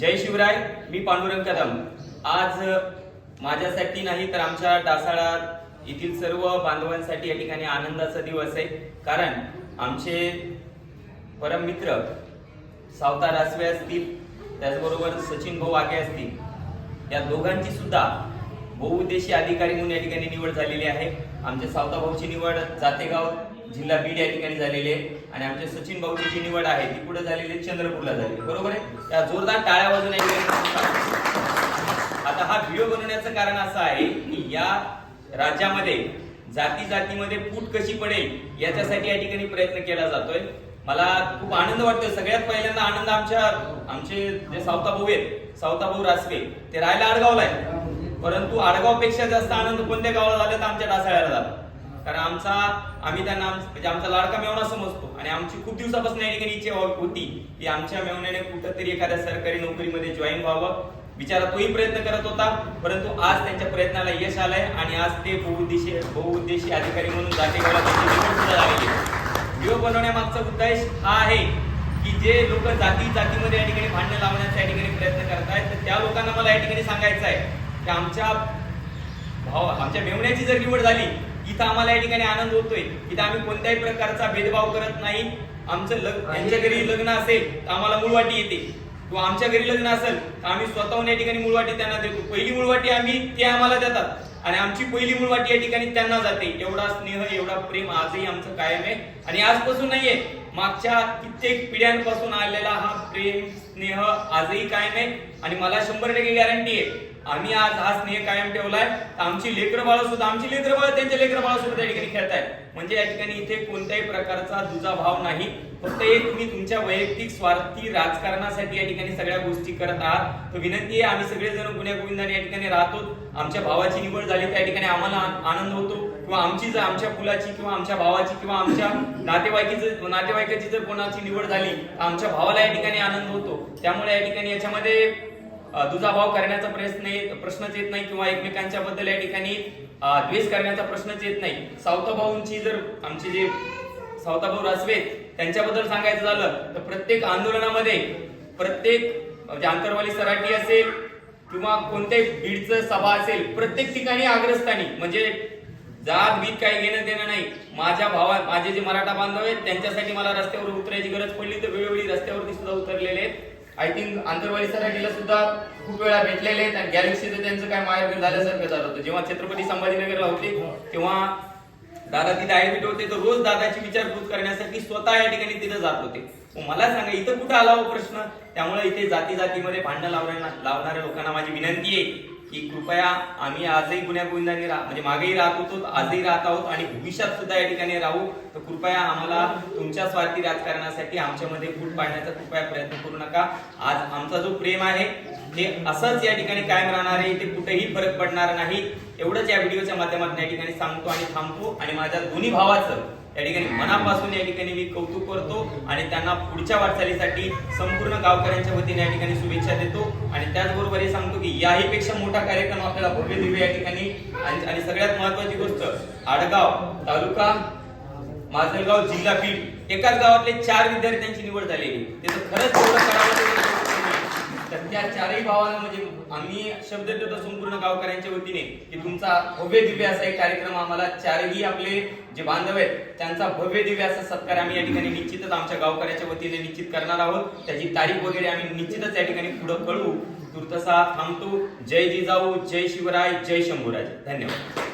जय शिवराय मी पांडुरंग कदम आज माझ्यासाठी नाही तर आमच्या डासाळा येथील सर्व बांधवांसाठी या ठिकाणी आनंदाचा दिवस आहे. कारण आमचे परम मित्र सावता रासवे असतील त्याचबरोबर सचिन भाऊ आगे असतील या दोघांची सुद्धा बहुउद्देशीय अधिकारी म्हणून या ठिकाणी निवड झालेली आहे. आमचे सावता भाऊची निवड जातेगाव जिल्हा बीड या ठिकाणी झालेली आहे आणि आमचे सचिन भाऊची जी निवड आहे ती पुढे झालेली आहे चंद्रपूरला झालेली बरोबर आहे? त्या जोरदार टाळ्या वाजून आता हा व्हिडिओ बनवण्याचं कारण असं आहे की या राज्यामध्ये जाती जातीमध्ये फूट कशी पडेल याच्यासाठी या ठिकाणी प्रयत्न केला जातोय. मला खूप आनंद वाटतोय. सगळ्यात पहिल्यांदा आनंद आमच्या आमचे जे सावता भाऊ आहेत सावता भाऊ रासवे ते राहायला आडगावला आहे परंतु आडगावपेक्षा जास्त आनंद कोणत्या गावाला झाला तर आमच्या डासाळ्याला झाला. कारण आमचा आम्ही त्यांना म्हणजे आमचा लाडका मेवणा समजतो. आणि आमची खूप दिवसापासून या ठिकाणी इच्छा होती की आमच्या मेवण्याने कुठंतरी एखाद्या सरकारी नोकरीमध्ये जॉईन व्हावं. बिचारा तोही प्रयत्न करत होता परंतु आज त्यांच्या प्रयत्नाला यश आलंय आणि आज ते बहुउद्देशीय बहुउद्देशीय अधिकारी म्हणून जातेगावला व्हिडिओ बनवण्यामागचा उद्देश हा आहे की जे लोक जाती जातीमध्ये या ठिकाणी भांडणं लावण्याचा या ठिकाणी प्रयत्न करत आहेत तर त्या लोकांना मला या ठिकाणी सांगायचं आहे की आमच्या भाव आमच्या मेवण्याची जर निवड झाली इथं आम्हाला या ठिकाणी आनंद होतोय. इथं आम्ही कोणत्याही प्रकारचा भेदभाव करत नाही. आमचं लग्न त्यांच्या घरी लग्न असेल तर आम्हाला मुळवाटी येते. किंवा आमच्या घरी लग्न असेल तर आम्ही स्वतःहून या ठिकाणी मुळवाटी त्यांना देतो. पहिली मुळवाटी आम्ही ते आम्हाला देतात. आणि आमची पहिली मुळवाटी या ठिकाणी त्यांना जाते. एवढा स्नेह एवढा प्रेम आजही आमचं कायम आहे. आणि आजपासून नाहीये. मागच्या कित्येक पिढ्यांपासून आलेला हा प्रेम स्नेह आजही कायम आहे. आणि मला शंभर टक्के गॅरंटी आहे आम्ही आज हा स्नेह कायम ठेवलाय. आमची लेकर बाळ सुद्धा आमची लेकर बाळ त्यांच्या लेकर बाळ सुद्धा त्या ठिकाणी खेळतायत. म्हणजे या ठिकाणी इथे कोणत्याही प्रकारचा दुजा भाव नाही. फक्त एक तुम्ही तुमच्या वैयक्तिक स्वार्थी राजकारणासाठी या ठिकाणी सगळ्या गोष्टी करत आहात. तर विनंती आहे आम्ही सगळेजण गुन्ह्या गोविंदाने या ठिकाणी राहतो. आमच्या भावाची निवड झाली त्या ठिकाणी आम्हाला आनंद होतो. किंवा आमची जर आमच्या मुलाची किंवा आमच्या भावाची किंवा आमच्या नातेवाईकीची नातेवाईकाची जर कोणाची निवड झाली तर आमच्या भावाला या ठिकाणी आनंद होतो. त्यामुळे या ठिकाणी याच्यामध्ये दुजाभाव करण्याचा प्रयत्न प्रश्नच येत नाही किंवा एकमेकांच्या बद्दल या ठिकाणी द्वेष करण्याचा प्रश्नच येत नाही. सावताभाऊंची जर आमचे जे सावताभाऊ रासवे त्यांच्याबद्दल सांगायचं झालं तर प्रत्येक आंदोलनामध्ये प्रत्येक म्हणजे आंतरवाली सराठी असेल किंवा कोणत्याही बीडचं सभा असेल प्रत्येक ठिकाणी अग्रस्थानी म्हणजे जात बीत काही घेणं देणं नाही. माझ्या भावा माझे जे मराठा बांधव आहेत त्यांच्यासाठी मला रस्त्यावर उतरायची गरज पडली तर वेळोवेळी रस्त्यावरती सुद्धा उतरलेले आहेत. आय थिंक आंतरवाली सराठीला सुद्धा खूप वेळा भेटलेले आहेत. आणि गॅलेक्सीचं त्यांचं काय माहेर झाल्यासारखं झालं होतं. जेव्हा छत्रपती संभाजीनगरला होते तेव्हा दादा तिथे ऍडमिट होते. तर रोज दादाची विचारपूस करण्यासाठी स्वतः या ठिकाणी तिथे जात होते. मला सांगा इथं कुठं आला हो प्रश्न? त्यामुळे इथे जाती जातीमध्ये भांडणं लावण्या लावणाऱ्या लोकांना माझी विनंती आहे. की कृपया आम्ही आजही गुन्ह्या गोविंदाने म्हणजे मागेही राहत होतो आजही राहत आहोत आणि भविष्यात सुद्धा या ठिकाणी राहू. तर कृपया आम्हाला तुमच्या स्वार्थी राजकारणासाठी आमच्यामध्ये फूट पाडण्याचा कृपया प्रयत्न करू नका. आज आमचा जो प्रेम आहे हे असंच या ठिकाणी कायम राहणार आहे. इथे कुठेही फरक पडणार नाही. एवढंच या व्हिडिओच्या माध्यमातून या ठिकाणी सांगतो आणि थांबतो. आणि माझ्या दोन्ही भावाचं या ठिकाणी मनापासून या ठिकाणी मी कौतुक करतो आणि त्यांना पुढच्या वाटचालीसाठी संपूर्ण गावकऱ्यांच्या वतीने या ठिकाणी शुभेच्छा देतो. आणि त्याचबरोबर हे सांगतो की याही पेक्षा मोठा कार्यक्रम आपल्याला भव्य दिव्य या ठिकाणी आणि आणि सगळ्यात महत्वाची गोष्ट आडगाव तालुका माजलगाव जिल्हा बीड एकाच गावातले चार विद्यार्थ्यांची निवड झालेली. त्याचं खरंच एवढं करावं तेवढं कौतुक नाही. तर त्या चारही भावांना म्हणजे आम्ही शब्द देतो संपूर्ण गावकऱ्यांच्या वतीने की तुमचा भव्य दिव्य असा एक कार्यक्रम आम्हाला चारही आपले जे बांधव आहेत त्यांचा भव्य दिव्य असा सत्कार आम्ही या ठिकाणी निश्चितच आमच्या गावकऱ्याच्या वतीने निश्चित करणार आहोत. त्याची तारीख वगैरे आम्ही निश्चितच या ठिकाणी पुढे कळू तुर्तसा थांबतो. जय जिजाऊ जय शिवराय जय शंभूराज. धन्यवाद.